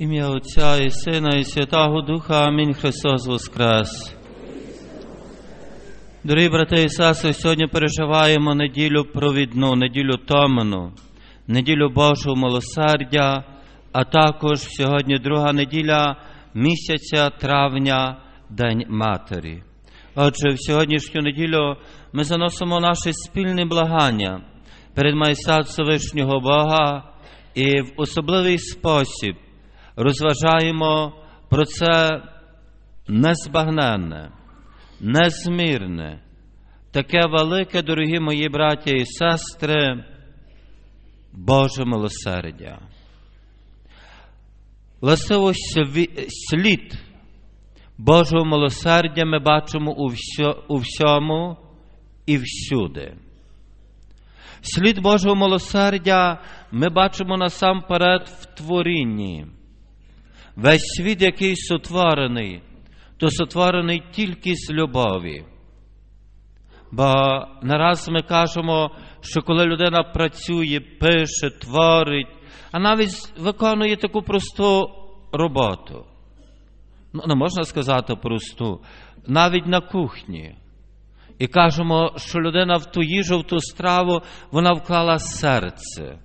Ім'я Отця і Сина, і Святого Духа. Амінь. Христос Воскрес. Дорогі брати і сестри, сьогодні переживаємо неділю провідну, неділю Томину, неділю Божого милосердя, а також сьогодні друга неділя місяця травня, День Матері. Отже, в сьогоднішню неділю ми заносимо наше спільне благання перед майстат Всевишнього Бога і в особливий спосіб розважаємо про це незбагненне, незмірне, таке велике, дорогі мої браті і сестри, Боже милосердя. Властиво слід Божого милосердя ми бачимо у всьому і всюди. Слід Божого милосердя ми бачимо насамперед в творінні. Весь світ, який сотворений, то сотворений тільки з любові. Бо нараз ми кажемо, що коли людина працює, пише, творить, а навіть виконує таку просту роботу. Ну, не можна сказати просту, навіть на кухні. І кажемо, що людина в ту їжу, в ту страву, вона вклала серце.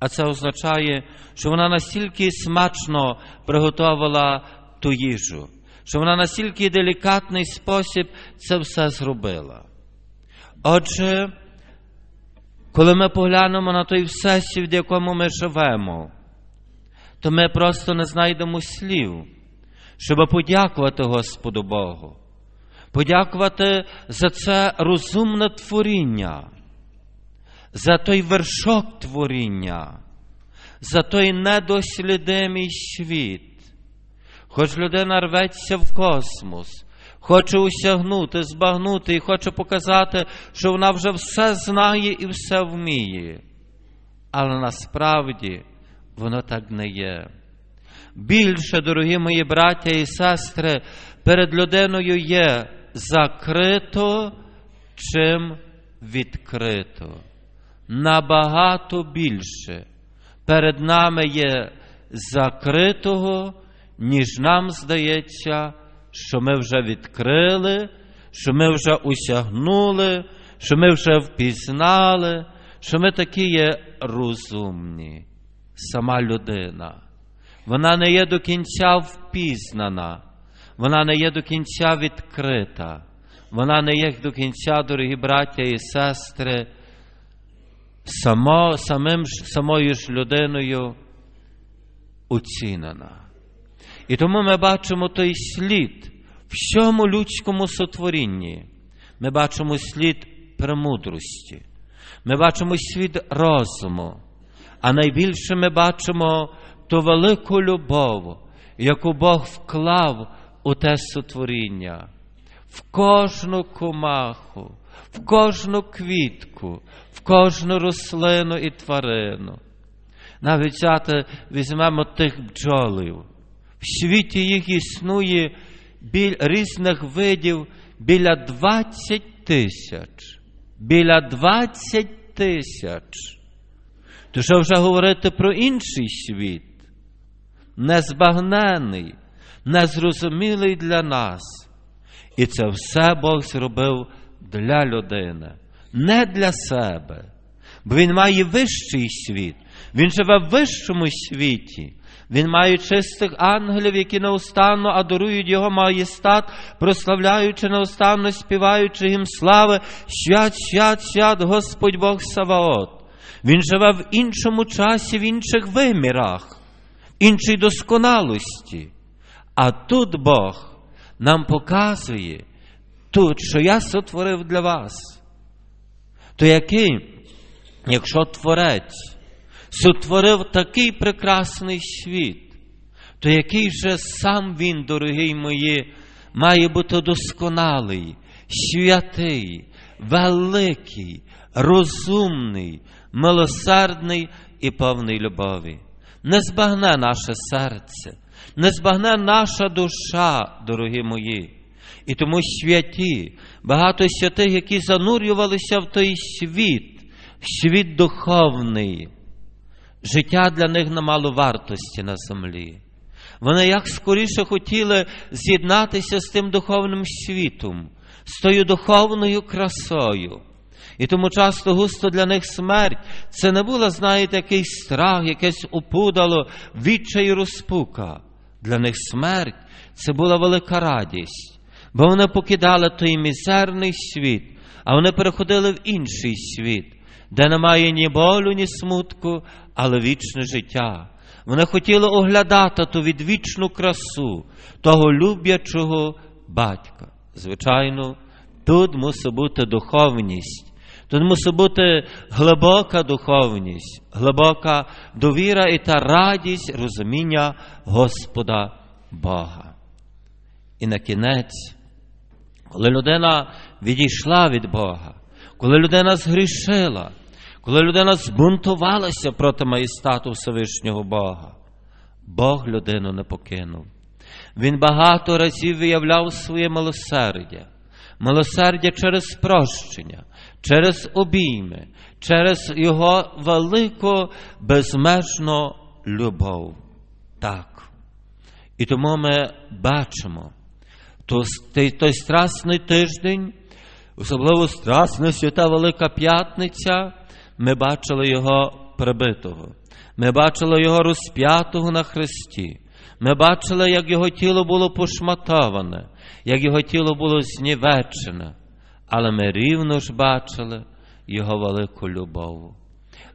А це означає, що вона настільки смачно приготувала ту їжу, що вона настільки делікатний спосіб це все зробила. Отже, коли ми поглянемо на той всесвіт, в якому ми живемо, то ми просто не знайдемо слів, щоб подякувати Господу Богу, подякувати за це розумне творіння за той вершок творіння, за той недослідимий світ. Хоч людина рветься в космос, хоче усягнути, збагнути і хоче показати, що вона вже все знає і все вміє. Але насправді воно так не є. Більше, дорогі мої браття і сестри, перед людиною є закрито, чим відкрито набагато більше перед нами є закритого, ніж нам здається, що ми вже відкрили, що ми вже усягнули, що ми вже впізнали, що ми такі є розумні. Сама людина. Вона не є до кінця впізнана, вона не є до кінця відкрита, вона не є до кінця, дорогі браття і сестри, само, самим, самою ж людиною оцінена. І тому ми бачимо той слід в всьому людському сотворінні. Ми бачимо слід премудрості, ми бачимо слід розуму, а найбільше ми бачимо ту велику любов, яку Бог вклав у те сотворіння, в кожну комаху, в кожну квітку, в кожну рослину і тварину. Навіть взяти візьмемо тих бджолів. В світі їх існує біль різних видів біля 20 тисяч. Біля 20 тисяч. То що вже говорити про інший світ, незбагнений, незрозумілий для нас. І це все Бог зробив для людини, не для себе. Бо Він має вищий світ, Він живе в вищому світі. Він має чистих ангелів, які неустанно адорують Його маєстат, прославляючи неустанно, співаючи їм слави, свят, свят, свят, Господь Бог Саваот. Він живе в іншому часі, в інших вимірах, в іншій досконалості. А тут Бог нам показує, тут, що я сотворив для вас, то який, якщо Творець сотворив такий прекрасний світ, то який же сам він, дорогий мої, має бути досконалий, святий, великий, розумний, милосердний і повний любові. Не збагне наше серце, не збагне наша душа, дорогі мої. І тому святі, багато святих, які занурювалися в той світ, світ духовний, життя для них не мало вартості на землі. Вони як скоріше хотіли з'єднатися з тим духовним світом, з тою духовною красою. І тому часто густо для них смерть це не була, знаєте, якийсь страх, якесь опудало, відчай і розпука. Для них смерть це була велика радість, бо вони покидали той мізерний світ, а вони переходили в інший світ, де немає ні болю, ні смутку, але вічне життя. Вони хотіли оглядати ту відвічну красу того люблячого батька. Звичайно, тут мусить бути духовність. Тут мусить бути глибока духовність, глибока довіра і та радість розуміння Господа Бога. І на кінець, коли людина відійшла від Бога, коли людина згрішила, коли людина збунтувалася проти маєстату Всевишнього Бога, Бог людину не покинув. Він багато разів виявляв своє милосердя, милосердя через прощення, через обійми, через Його велику безмежну любов. Так. І тому ми бачимо то, той, страсний тиждень, особливо страсна свята Велика П'ятниця, ми бачили Його прибитого. Ми бачили Його розп'ятого на хресті. Ми бачили, як Його тіло було пошматоване, як Його тіло було знівечене. Але ми рівно ж бачили Його велику любов.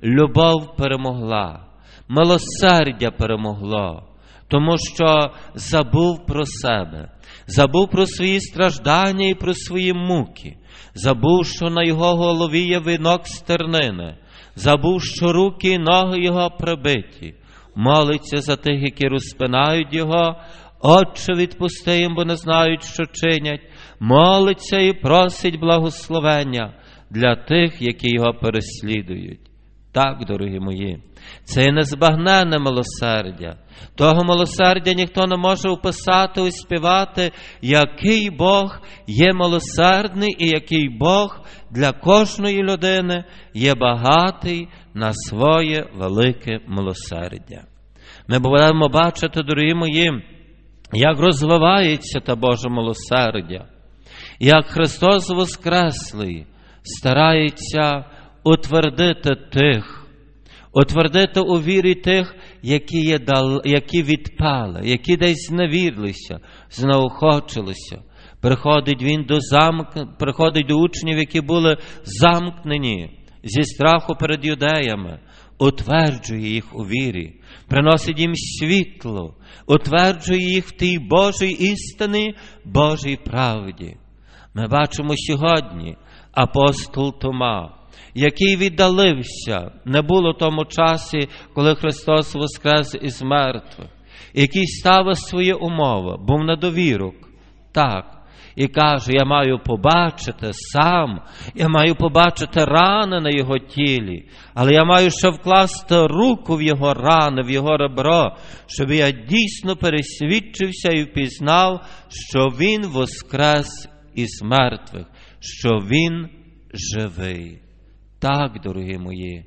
Любов перемогла, милосердя перемогло, тому що забув про себе, забув про свої страждання і про свої муки, забув, що на його голові є вінок стернини, забув, що руки і ноги його прибиті, молиться за тих, які розпинають його, Отче відпусти їм, бо не знають, що чинять, молиться і просить благословення для тих, які його переслідують. Так, дорогі мої, це незбагненне милосердя. Того милосердя ніхто не може описати, успівати, який Бог є милосердний і який Бог для кожної людини є багатий на своє велике милосердя. Ми будемо бачити, дорогі мої, як розвивається та Боже милосердя, як Христос Воскреслий старається утвердити тих, утвердити у вірі тих, які є дал, які відпали, які десь зневірлися, знаохочилися. Приходить він до замк, приходить до учнів, які були замкнені зі страху перед юдеями, утверджує їх у вірі, приносить їм світло, утверджує їх в тій Божій істині, Божій правді. Ми бачимо сьогодні апостол Тома, який віддалився, не було тому часі, коли Христос воскрес із мертвих, який ставив свої умови, був на довірок. Так. І каже, я маю побачити сам, я маю побачити рани на його тілі, але я маю ще вкласти руку в його рани, в його ребро, щоб я дійсно пересвідчився і впізнав, що він воскрес із мертвих, що він живий. Так, дорогі мої.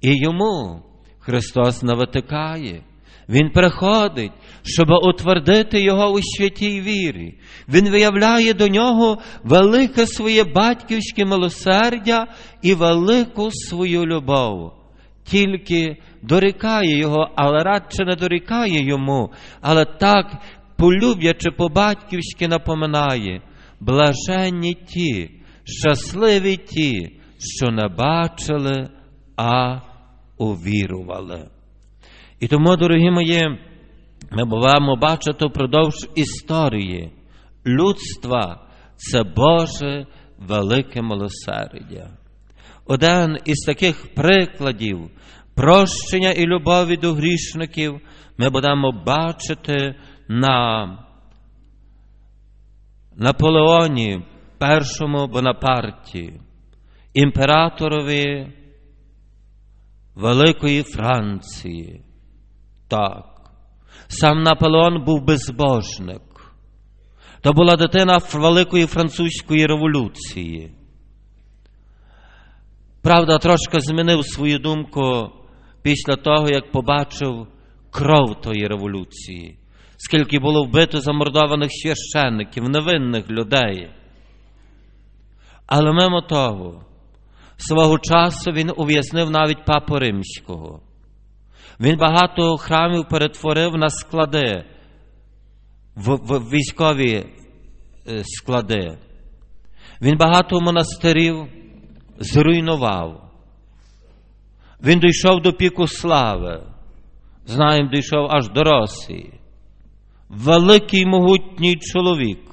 І йому Христос навитикає. Він приходить, щоб утвердити його у святій вірі. Він виявляє до нього велике своє батьківське милосердя і велику свою любов. Тільки дорікає його, але радше не дорікає йому, але так, полюб'ячи по-батьківськи напоминає, блаженні ті, щасливі ті, що не бачили, а увірували. І тому, дорогі мої, ми будемо бачити впродовж історії людства це Боже велике милосердя. Один із таких прикладів прощення і любові до грішників ми будемо бачити на Наполеоні першому Бонапарті, імператорові Великої Франції. Так, сам Наполеон був безбожник. То була дитина Великої Французької революції. Правда, трошки змінив свою думку після того, як побачив кров тої революції. скільки було вбито замордованих священників, невинних людей. Але мимо того, свого часу він ув'язнив навіть папу римського. Він багато храмів перетворив на склади, в, в військові е, склади. Він багато монастирів зруйнував. Він дійшов до піку слави. Знаємо, дійшов аж до Росії. Великий могутній чоловік.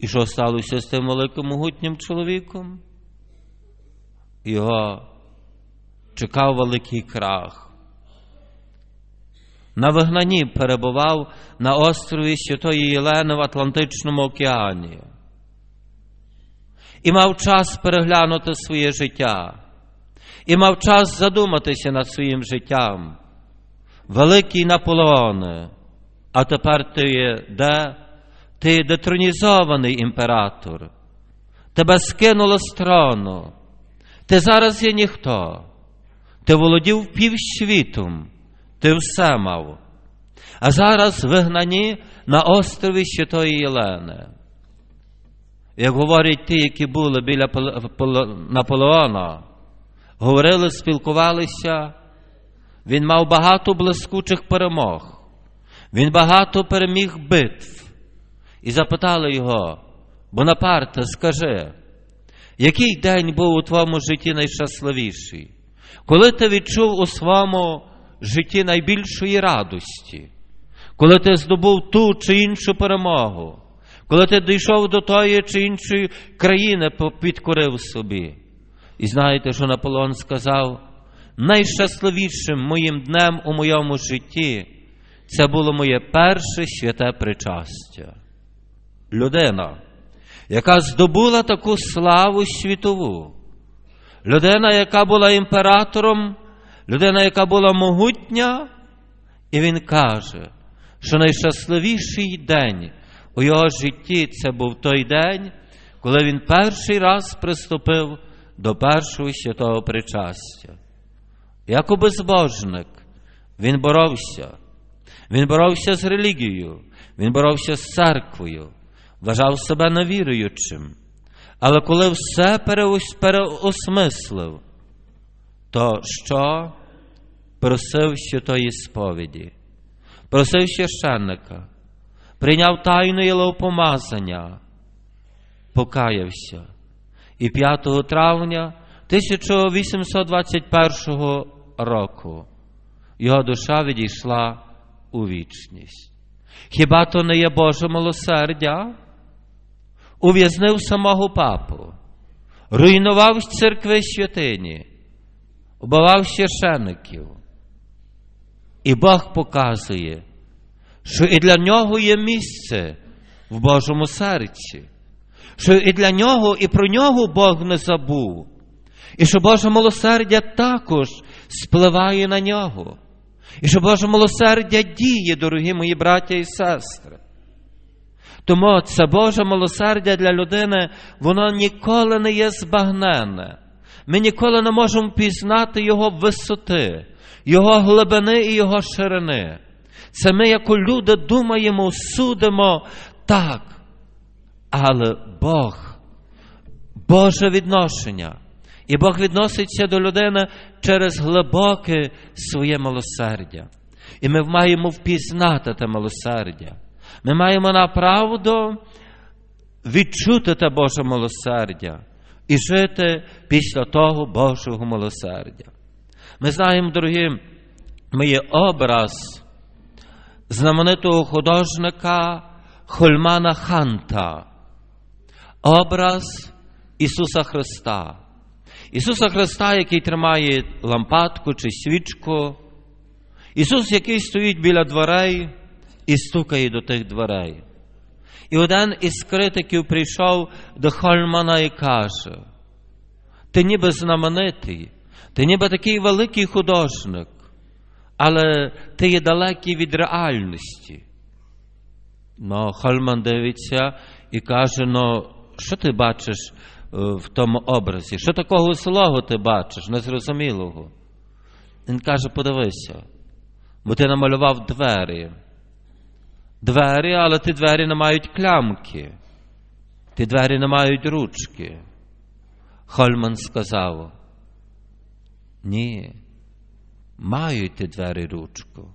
І що сталося з тим великим могутнім чоловіком? Його чекав великий крах. На вигнанні перебував на острові Святої Єлени в Атлантичному океані і мав час переглянути своє життя, і мав час задуматися над своїм життям. Великий Наполеоне, а тепер ти є де? Ти детронізований імператор. Тебе скинуло з трону. Ти зараз є ніхто. Ти володів півсвітом, ти все мав. А зараз вигнані на острові Святої Єлени. Як говорять ті, які були біля Наполеона, говорили, спілкувалися, він мав багато блискучих перемог, він багато переміг битв. І запитали його, Бонапарте, скажи, який день був у твоєму житті найщасливіший? Коли ти відчув у своєму житті найбільшої радості, коли ти здобув ту чи іншу перемогу, коли ти дійшов до тої чи іншої країни, підкорив собі. І знаєте, що Наполеон сказав? Найщасливішим моїм днем у моєму житті це було моє перше святе причастя. Людина, яка здобула таку славу світову, людина, яка була імператором, людина, яка була могутня, і він каже, що найщасливіший день у його житті це був той день, коли він перший раз приступив до першого святого причастя. Як безбожник, він боровся. Він боровся з релігією, він боровся з церквою, вважав себе невіруючим. Але коли все переосмислив, то що просив святої сповіді, просив священника, прийняв тайну єловпомазання, покаявся. І 5 травня 1821 року його душа відійшла у вічність. Хіба то не є Боже милосердя? Ув'язнив самого папу, руйнував церкви святині, убивав священиків. І Бог показує, що і для нього є місце в Божому серці, що і для нього, і про нього Бог не забув, і що Боже милосердя також спливає на нього, і що Боже милосердя діє, дорогі мої браття і сестри. Тому це Боже милосердя для людини, воно ніколи не є збагнене. Ми ніколи не можемо пізнати Його висоти, Його глибини і Його ширини. Це ми, як люди, думаємо, судимо так. Але Бог, Боже відношення. І Бог відноситься до людини через глибоке своє милосердя. І ми маємо впізнати те милосердя. Ми маємо направду відчути те Боже милосердя і жити після того Божого милосердя. Ми знаємо, дорогі, мої образ знаменитого художника Хольмана Ханта, образ Ісуса Христа. Ісуса Христа, який тримає лампадку чи свічку, Ісус, який стоїть біля дверей і стукає до тих дверей. І один із критиків прийшов до Хольмана і каже: Ти ніби знаменитий, ти ніби такий великий художник, але ти є далекий від реальності. Ну, Хольман дивиться і каже: ну, що ти бачиш в тому образі? Що такого злого ти бачиш, незрозумілого? Він каже: подивися, Бо ти намалював двері. Двері, але ті двері не мають клямки. Ті двері не мають ручки. Хольман сказав: Ні, мають ті двері ручку.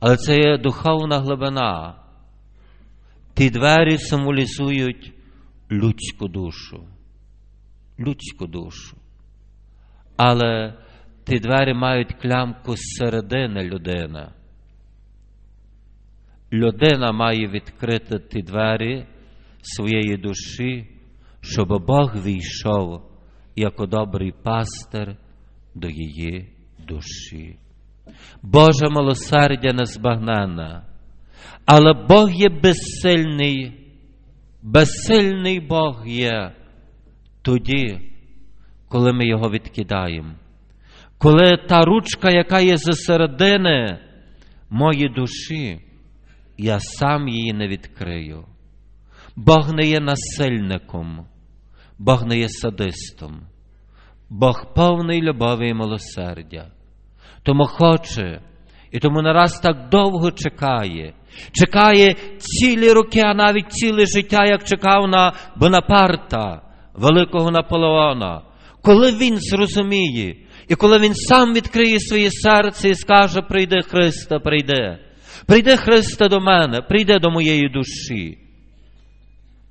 Але це є духовна глибина. Ті двері символізують людську душу. Людську душу. Але ті двері мають клямку з середини людини. Людина має відкрити ті двері своєї душі, щоб Бог війшов як добрий пастир до її душі. Боже милосердя незбагненне, але Бог є безсильний, безсильний Бог є тоді, коли ми його відкидаємо. Коли та ручка, яка є зі середини моєї душі, я сам її не відкрию. Бог не є насильником, Бог не є садистом, Бог повний любові і милосердя. Тому хоче, і тому нараз так довго чекає. Чекає цілі роки, а навіть ціле життя, як чекав на Бонапарта, великого Наполеона. Коли він зрозуміє, і коли він сам відкриє своє серце і скаже: прийди Христа, прийди, прийди Христа до мене, прийди до моєї душі.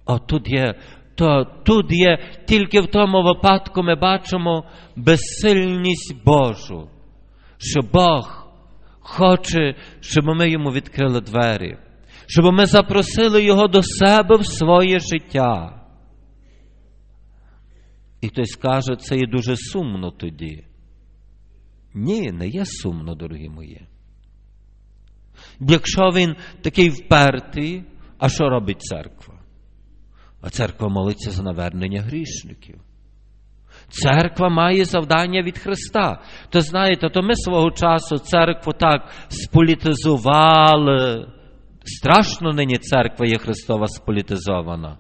А тут є, то тут є тільки в тому випадку ми бачимо безсильність Божу, що Бог хоче, щоб ми йому відкрили двері, щоб ми запросили Його до себе в своє життя. І хтось каже, це є дуже сумно тоді. Ні, не є сумно, дорогі мої. Якщо він такий впертий, а що робить церква? А церква молиться за навернення грішників. Церква має завдання від Христа. То знаєте, то ми свого часу церкву так сполітизували. Страшно нині церква є Христова сполітизована.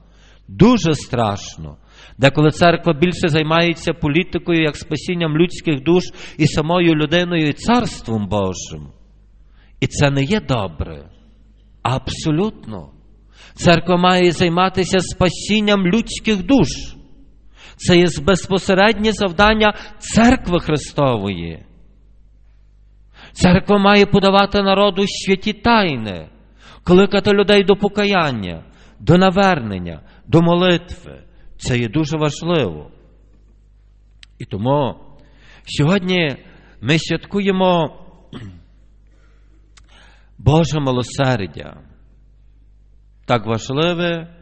Дуже страшно. Деколи церква більше займається політикою, як спасінням людських душ і самою людиною, і царством Божим. І це не є добре. Абсолютно. Церква має займатися спасінням людських душ. Це є безпосереднє завдання церкви Христової. Церква має подавати народу святі тайни, кликати людей до покаяння, до навернення, до молитви. Це є дуже важливо. І тому сьогодні ми святкуємо Боже милосердя. Так важливе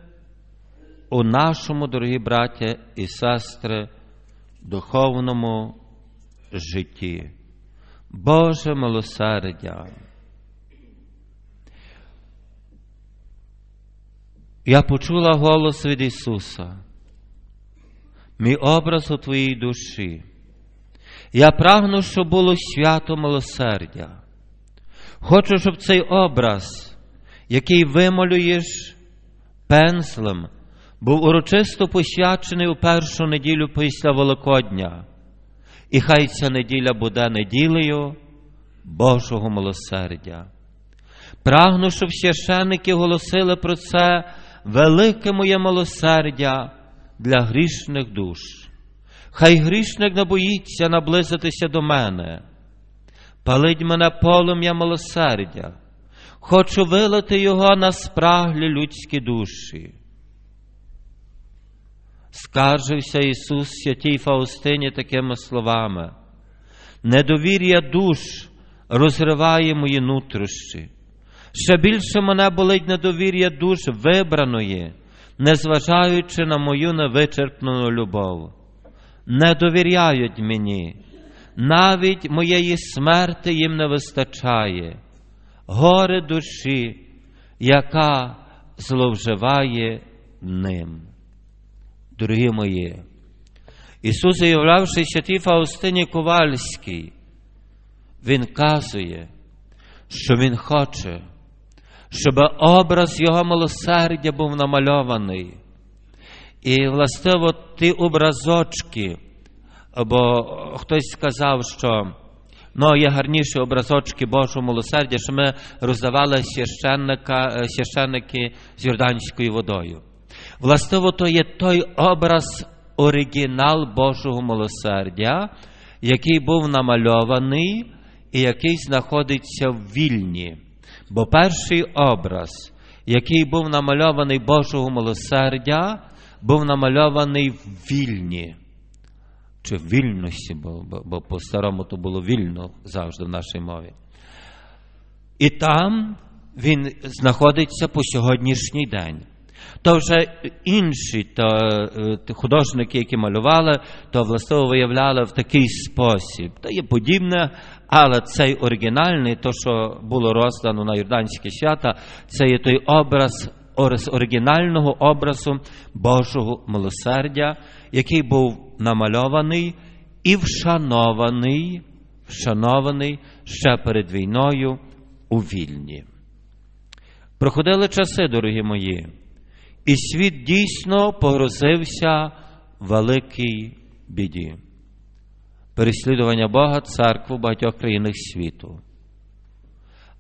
у нашому, дорогі браття і сестри, духовному житті. Боже милосердя. Я почула голос від Ісуса, мій образ у Твоїй душі. Я прагну, щоб було свято милосердя. Хочу, щоб цей образ, який вималюєш пензлем, був урочисто посвячений у першу неділю після Великодня. І хай ця неділя буде неділею Божого милосердя. Прагну, щоб священники голосили про це велике моє милосердя для грішних душ. Хай грішник не боїться наблизитися до мене, палить мене полум'я милосердя, хочу вилити його на спраглі людські душі. Скаржився Ісус святій Фаустині такими словами. Недовір'я душ розриває мої нутрощі. Ще більше мене болить недовір'я душ вибраної, незважаючи на мою невичерпну любов. Не довіряють мені, навіть моєї смерти їм не вистачає, горе душі, яка зловживає ним. Дорогі мої, Ісус, заявлявши святій Фаустині Ковальській, Він казує, що Він хоче, щоб образ Його милосердя був намальований. І, властиво, ті образочки, бо хтось сказав, що Ну, є гарніші образочки Божого милосердя, що ми роздавали священника, е, священники з Йорданською водою. Властиво, то є той образ, оригінал Божого милосердя, який був намальований і який знаходиться в вільні. Бо перший образ, який був намальований Божого милосердя, був намальований в вільні. Чи вільності, бо, бо, бо по-старому то було вільно завжди в нашій мові. І там він знаходиться по сьогоднішній день. То вже інші то, е, художники, які малювали, то властиво виявляли в такий спосіб. То є подібне, але цей оригінальний, то, що було роздано на Йорданські свята, це є той образ оригінального образу Божого милосердя, який був намальований і вшанований, вшанований ще перед війною у Вільні. Проходили часи, дорогі мої, і світ дійсно погрозився великій біді. Переслідування Бога церкву в багатьох країнах світу.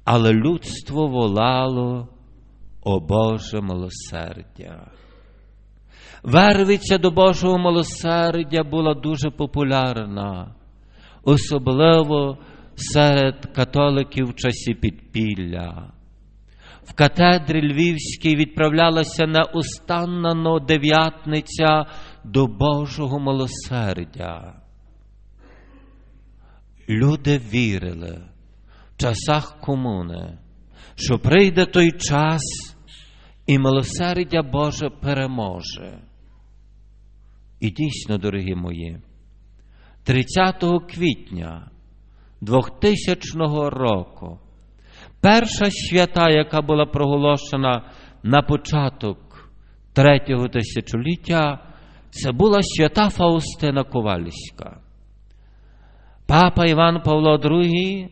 Але людство волало о Боже милосердя. Вервиця до Божого милосердя була дуже популярна, особливо серед католиків в часі підпілля. В катедрі Львівській відправлялася неустанно дев'ятниця до Божого милосердя. Люди вірили в часах комуни, що прийде той час, і милосердя Боже переможе. І дійсно, дорогі мої, 30 квітня 2000 року перша свята, яка була проголошена на початок третього тисячоліття, це була свята Фаустина Ковальська. Папа Іван Павло II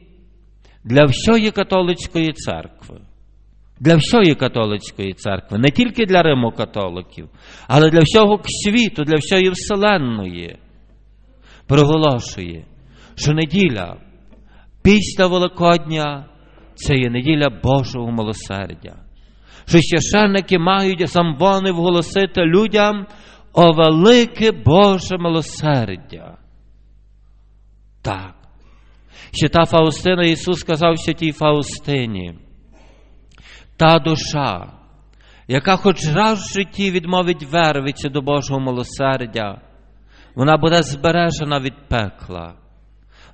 для всієї католицької церкви, для всієї католицької церкви, не тільки для римокатоликів, але для всього світу, для всієї вселенної, проголошує, що неділя після Великодня це є неділя Божого милосердя. Що священники мають сам вони вголосити людям о велике Боже милосердя. Так. Ще та Фаустина Ісус сказав ще тій Фаустині, та душа, яка хоч раз в житті відмовить вервиці до Божого милосердя, вона буде збережена від пекла,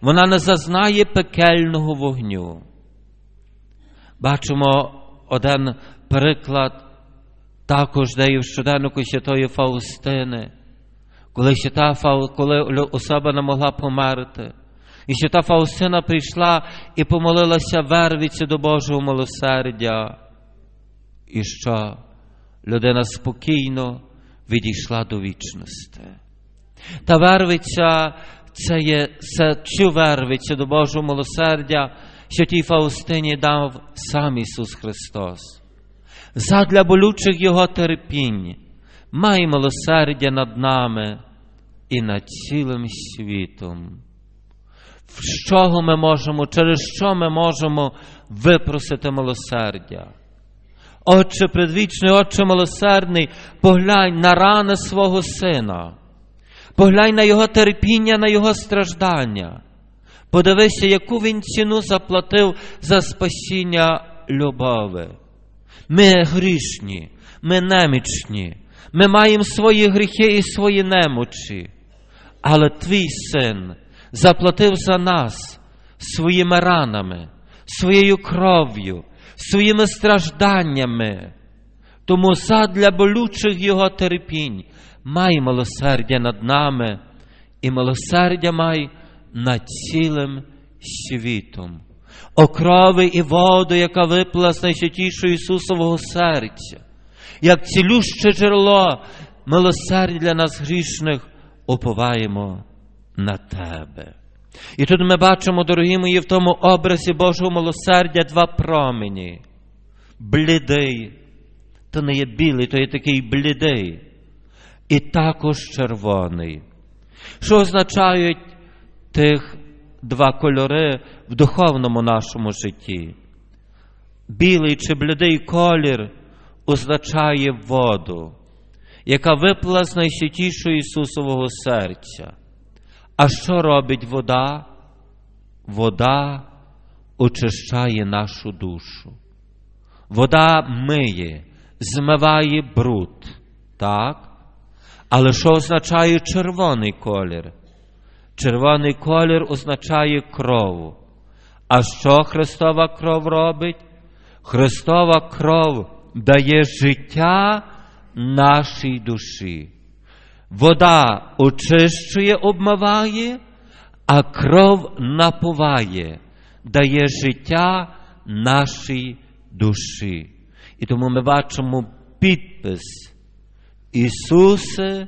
вона не зазнає пекельного вогню. Бачимо один приклад також де в щоденнику Святої Фаустини, коли, свята, коли особа не могла померти. І свята Фаустина прийшла і помолилася вервіці до Божого милосердя. І що людина спокійно відійшла до вічності. Та вервиця це є це, цю вервицю до Божого милосердя, що тій Фаустині дав сам Ісус Христос. Задля болючих Його терпінь, май милосердя над нами і над цілим світом. В чого ми можемо, через що ми можемо випросити милосердя? Отче предвічний, Отче милосердний, поглянь на рани свого сина, поглянь на його терпіння, на його страждання. Подивися, яку він ціну заплатив за спасіння любови. Ми грішні, ми немічні, ми маємо свої гріхи і свої немочі. Але твій син заплатив за нас своїми ранами, своєю кров'ю, своїми стражданнями. Тому задля болючих його терпінь май милосердя над нами і милосердя май над цілим світом. О крови і воду, яка випила з найсвятішого Ісусового серця, як цілюще джерело милосердя для нас грішних, уповаємо на Тебе. І тут ми бачимо, дорогі мої, в тому образі Божого милосердя два промені. Блідий, то не є білий, то є такий блідий, і також червоний. Що означають тих два кольори в духовному нашому житті. Білий чи блідий колір означає воду, яка випала з найсвятішого Ісусового серця. А що робить вода? Вода очищає нашу душу. Вода миє, змиває бруд, так? Але що означає червоний колір? Червоний колір означає кров. А що Христова кров робить? Христова кров дає життя нашій душі. Вода очищує, обмиває, а кров напуває, дає життя нашій душі. І тому ми бачимо підпис Ісусе,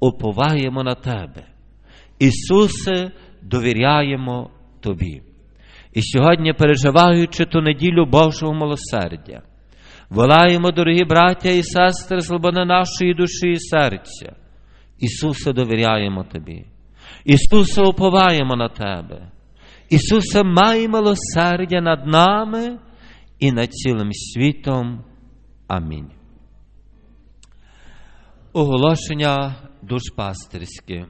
уповаємо на Тебе. Ісусе, довіряємо Тобі. І сьогодні, переживаючи ту неділю Божого милосердя, волаємо, дорогі браття і сестри, слободи нашої душі і серця. Ісусе, довіряємо Тобі. Ісусе, уповаємо на Тебе. Ісусе, май милосердя над нами і над цілим світом. Амінь. Оголошення душпастерське.